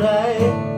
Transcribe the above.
ไร